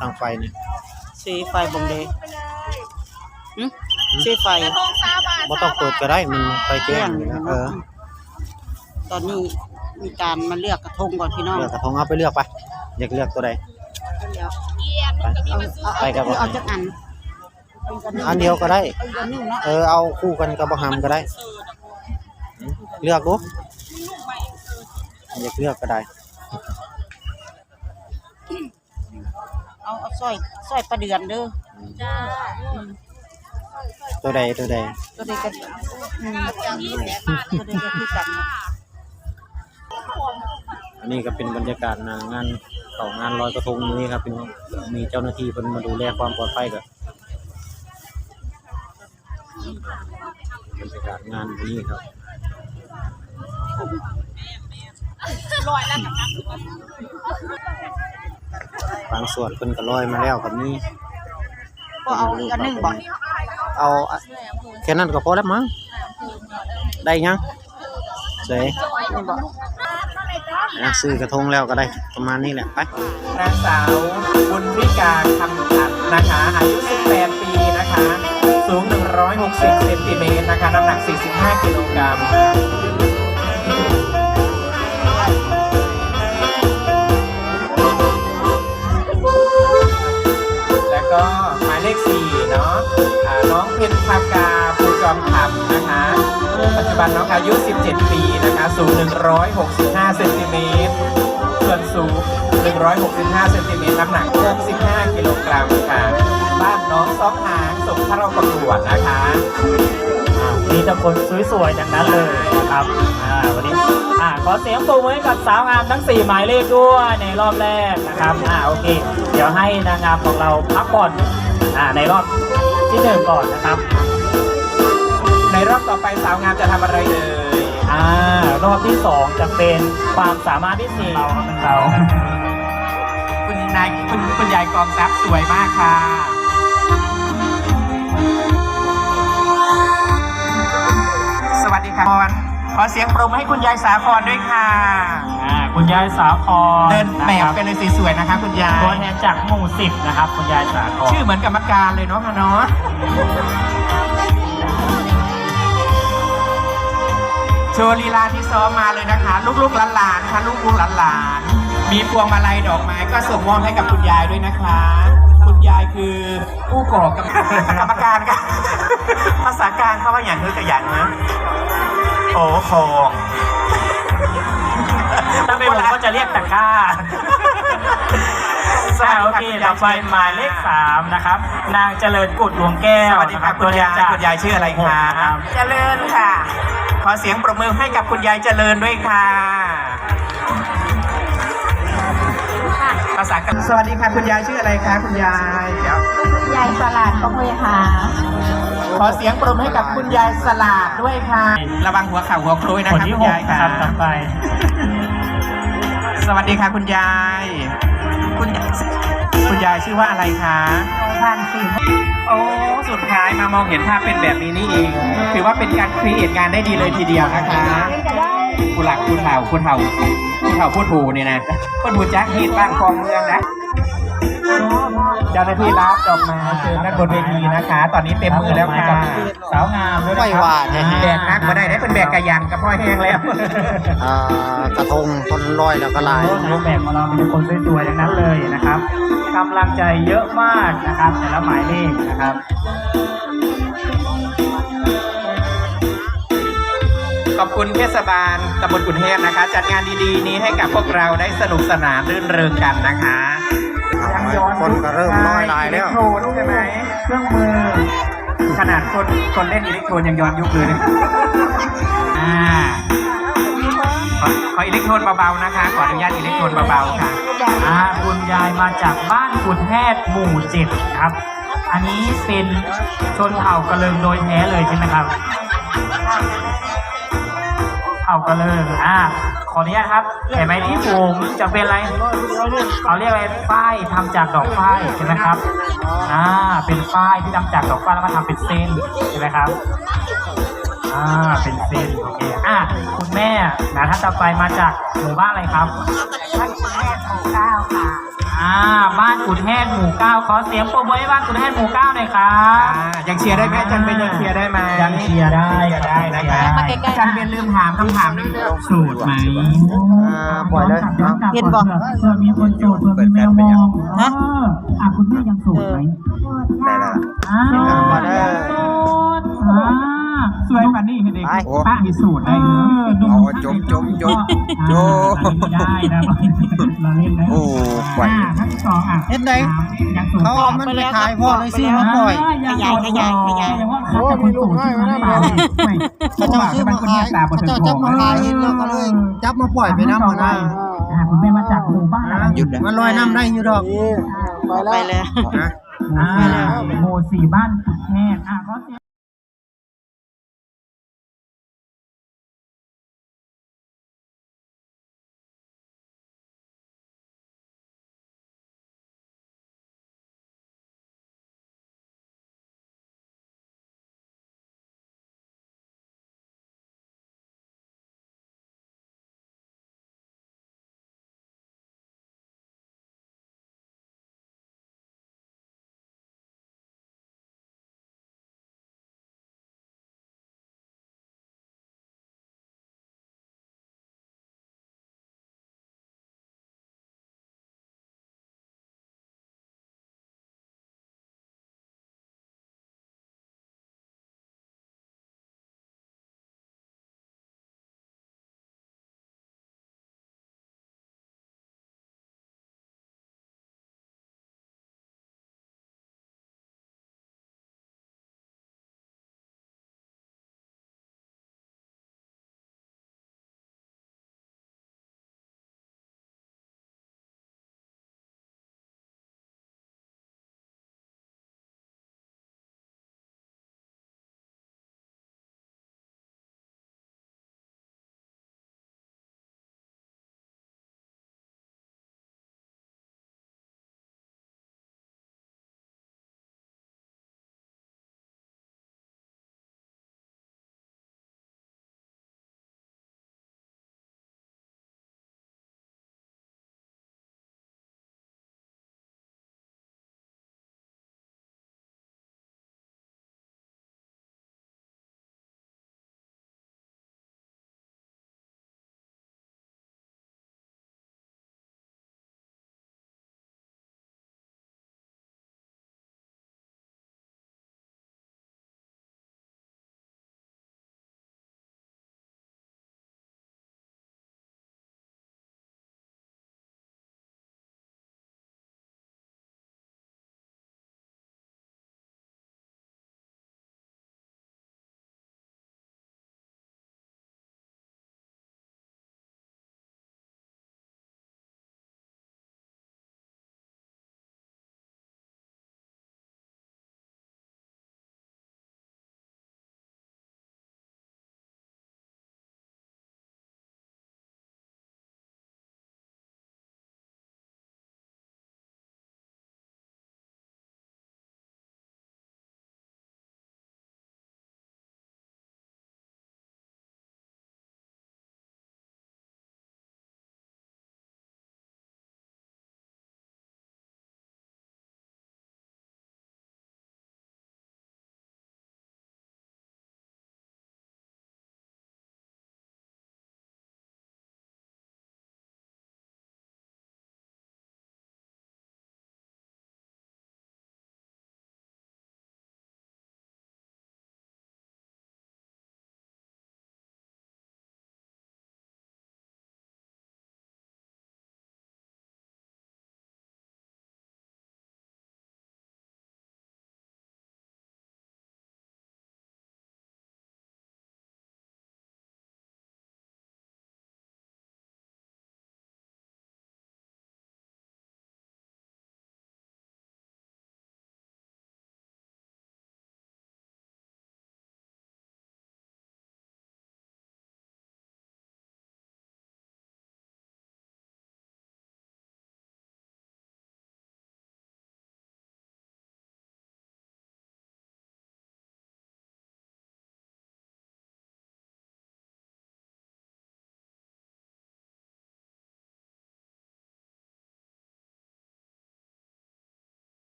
ทางไฟนี่สีไฟบงเดหึสีไฟบ่ต้องเปิดก็ได้มันไฟแจ้งอยู่แล้วเออตอนนี้มีการมาเลือกกระทงก่อนพี่น้องเลือกกระทงเอาไปเลือกไปอยากเลือกตัวใดเดี๋ยวไปเอาเอาไปกับเอาจักอันอันเดียวก็ได้ เอาอีกอันหนึงเนาะเออเอาคู่กันกับบ่หำก็ได้อืมเลือกดูอยากเลือกก็ได้ เอาเอาสร้อยสร้อยประเดือนเด้อตัวใดตัวใดตัวเด็กกันอืมตัวเด็กกันคือกันเนาะอันนี้ก็เป็นบรรยากาศหน้างานเข้างานลอยกระทงนี้ครับพี่น้องมีเจ้าหน้าที่เพิ่นมาดูแลความปลอดภัยก็บรรยากาศงานวันนี้ครับบางส่วนเพิ่นก็ลอยมาแล้วกับนี้ก็เอาอีกอันหนึงบ่เอาแค่นั้นก็พอแล้วมั้งได้ยังสวยนี่บ่นะซื้อกระทงแล้วก็ได้ประมาณนี้แหละไปนางสาวบุญวิกาคำขัดนะคะอายุ 18 ปีนะคะ สูง 160 เซนติเมตรนะคะ น้ำหนัก 45 กิโลกรัม ก็หมายเลขสี่เนาะน้องเพนภากาภูจอมขำนะคะปัจจุบันน้องอายุ 17 ปีนะคะ สูง 165เซนติเมตรส่วนสูง 165เซนติเมตรน้ำหนัก65กิโลกรัมค่ะ บ้านน้องซอกหางส่งเข้าเราประกวดนะคะ มีแต่คนสวยๆอย่างนั้นเลยนะครับอ่าวันนี้อ่าขอเสียงปรบมือให้กับสาวงามทั้ง 4 หมายเลขด้วยในรอบแรกนะครับอ่าโอเค เดี๋ยวให้นางงามของเราพักผ่อนอ่าในรอบที่หนึ่งก่อนนะครับ ในรอบต่อไปสาวงามจะทำอะไรเอ่ยอ่ารอบที่สองจะเป็นความสามารถพิเศษเราครับเป็นเราคุณนายคุณคุณยายกองทรัพย์สวยมากค่ะ ค่ะพรขอเสียงปรบมือให้คุณยายสาครด้วยค่ะ อ่าคุณยายสาครเดินแบบะครับกันเลยสวยๆนะคะ คุณยาย ตัวแทนจากหมู่สิบนะครับ คุณยายสาครชื่อเหมือนกรรมการเลยเนาะค่ะเนาะโชว์ลีลาที่ซ้อมมาเลยนะคะ ลูกๆหลานๆนะคะลูกๆหลานๆมีพวงมาลัยดอกไม้ก็ส่งมอบให้กับคุณยายด้วยนะคะ คุณยายคือผู้ก่อกรรมกรรมการค่ะภาษากลางเขาว่าอย่างนึกกับอย่างนะ โอ้โหถ้าเป็นผมก็จะเรียกตะกร้าสวัสอ่าดีโอค่ะเคคุณต่อไปหมายเลขสามนะครับ นางเจริญกุดดวงแก้วสวัสดีครับนะคุณยายตัวแทนจกคุณยายชื่ออะไรคะรับเจริญค่ะ ขอเสียงปรบมือให้กับคุณยายเจริญด้วยค่ะ ภาษากลางสวัสดีค่ะคุณยายชื่ออะไรคะคุณยายเดี๋ยวยายสลัดก็เลยค่ะขอเสียงปรบมือให้กับคุณยายสลาดด้วยค่ะ ระวังหัวเข่าหัวโคลุยนะคนคะที่คุณหกยายนะค่ะ ครับต่อไป สวัสดีค่ะคุณยาย คุณคุณยายชื่อว่าอะไรคะทานสิโอ้สุดท้ายมามองเห็นภาพเป็นแบบนี้นี่เอง ถือว่าเป็นการครีเอทงานได้ดีเลยทีเดียวนะคะ ผู้หลักผู้เฒ่าผู้เฒ่าผู้เฒ่าผู้ถูเนี่ยนะผู้ถูจักฮีดบ้านคลองเมืองนะเจ้าหน้าที่รับดอกไม้เชิญด้านบนเวทีนะคะ ตอนนี้เต็มมือแล้วค่ะสาวงามด้วยนะไม่ครับว่าแท้แบกนักมาได้ได้เป็นแบกกระยังกับพ่อแห้งแล้ว อ่ากระทงคนลอยแล้วก็ลายนางแบบของเราเป็นคนสวยๆอย่างนั้นเลยนะครับกำลังใจเยอะมากนะครับ แต่ละหมายเลขนะครับ ขอบคุณเทศบาลตำบลกุนเทพนะคะ จัดงานดีๆ นี้ให้กับพวกเราได้สนุกสนานรื่นเริงกันนะคะคนก็เริ่มลอยลายแล้วอิเล็กโทรนใช่ไหมเครื่องมือ ขนาดคนคนเล่นอิเล็กโทรนยังย้อนยุคเลยนะอ่าขอขออิเล็กโทรนเบาๆนะคะ ขออนุญาตอิเล็กโทรนเบาๆค่ะอ่าคุณยายมาจากบ้านกุดแพทย์หมู่เจ็ดครับ อันนี้เป็นชนเผ่ากระเลิงโดยแท้เลยใช่ไหมครับ เอากระเลิงอ่าขออนุญาตครับเห็นไหมที่ผมจะเป็นอะไรเขาเรียกอะไรฝ้ายทำจากดอกฝ้ายใช่ไหมครับอ่าเป็นฝ้ายที่ทำจากดอกฝ้ายแล้วมาทำเป็นเส้นใช่ไหมครับ อ่า เป็นเส้นโอเค อะคุณแม่นะท่านต่อไปมาจากหมู่บ้านอะไรครับบ้านคุณแม่ของเก้าค่ะ อ่า บ้านกุดแห้งหมู่เก้าขอเสียงปรบมือให้บ้านกุดแห้งหมู่เก้าหน่อยครับอ่ายังเชียร์ได้ไหมอาจารย์เป็นยังเชียร์ได้ไหม ยังเชียร์ได้เชียร์ได้นะคะมาใกล้ๆอาจารย์เป็นลืมถามคำถามหนึงโสูตรไหมอ่าปล่อยเลยครับเห็นบอกเผื่อมีคนโสดเผื่อมีแมวมองฮะเอออะคุณแม่ยังโสดไหม ได้แล้วอ่าเห็นแล้วมาได้โสดอ่า สวยกว่านี้คือเด็กไปป้ามีสูตรได้เนอะเอาจมจมจมโยได้นะเราเล่นนะโอ้ปล่อยอ่าทั้งสองอะเฮ็ดไหนยังโสดเขาเอามันไปขายพ่อเลยซื้อมาปล่อย ขยายขยายขยาย โอ้มีลูกน้อยไว้นั่นเลยเขาเจ้าซื้อมาขายเขาเจ้าจับมาขายเห็นแล้วก็เลยจับมาปล่อยไปน้ำมาได้อ่าคุณแม่มาจากหมู่บ้านอะไรหยุดมันลอยน้ำได้อยู่ดอกไปแล้ว นะ อ่าหมู่สี่บ้านกุดแห้งอ่าขอเสียง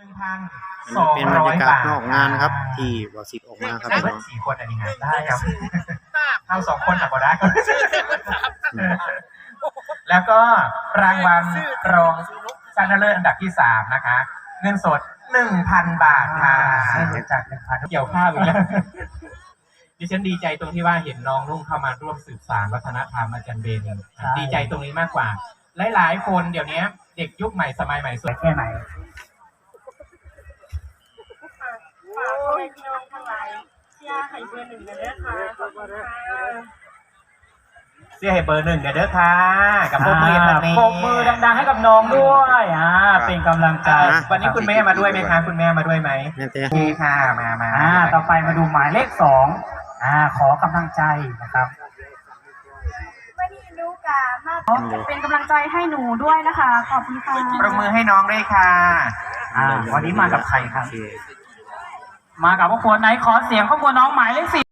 หนึ่งพันอันสนี้องเป็นบรร้อรยยากาศบาทนอกงานครับ ที่บอสิทธิ์ออกมาครับได้พี่เพิ่น้มองสี่คนอันนี้ไงได้ครับเอาสองคนอะพอได้แล้วก็รางวัลรองชนะเลิศอันดับที่สามนะคะ เงินสดหนึ่งพันบาทค่ะจากหนึ่งพันเกี่ยวข้าวอีกแล้ว ดิฉันดีใจตรงที่ว่าเห็นน้องนุ่งเข้ามาร่วมสืบสานวัฒนธรรมอาจารย์เบนดีใจตรงนี้มากกว่า หลายๆ คนเดี๋ยวนี้เด็กยุคใหม่สมัยใหม่สวยแค่ไหน เสียให้เบอร์หนึ่งเดี๋ยวเด้อค่ะกับพวกมือทันนี้ปรบมือดังๆให้กับน้องด้วยอ่าเป็นกำลังใจ อะ วันนี้คุณแม่มาด้วยไหมคะคุณแม่มาด้วยไหมแม่นเต้โอเคค่ะมามาอ่าต่อไปมาดูหมายเลขสองอ่าขอกำลังใจนะครับวันนี้หนูกามาเป็นกำลังใจให้หนูด้วยนะคะ ขอบคุณค่ะ ปรบมือให้น้องด้วยค่ะ อ่าวันนี้มากับใครครับ โอเมากับครอบครัวไหนขอเสียงครอบครัวน้องหมายเลขสี่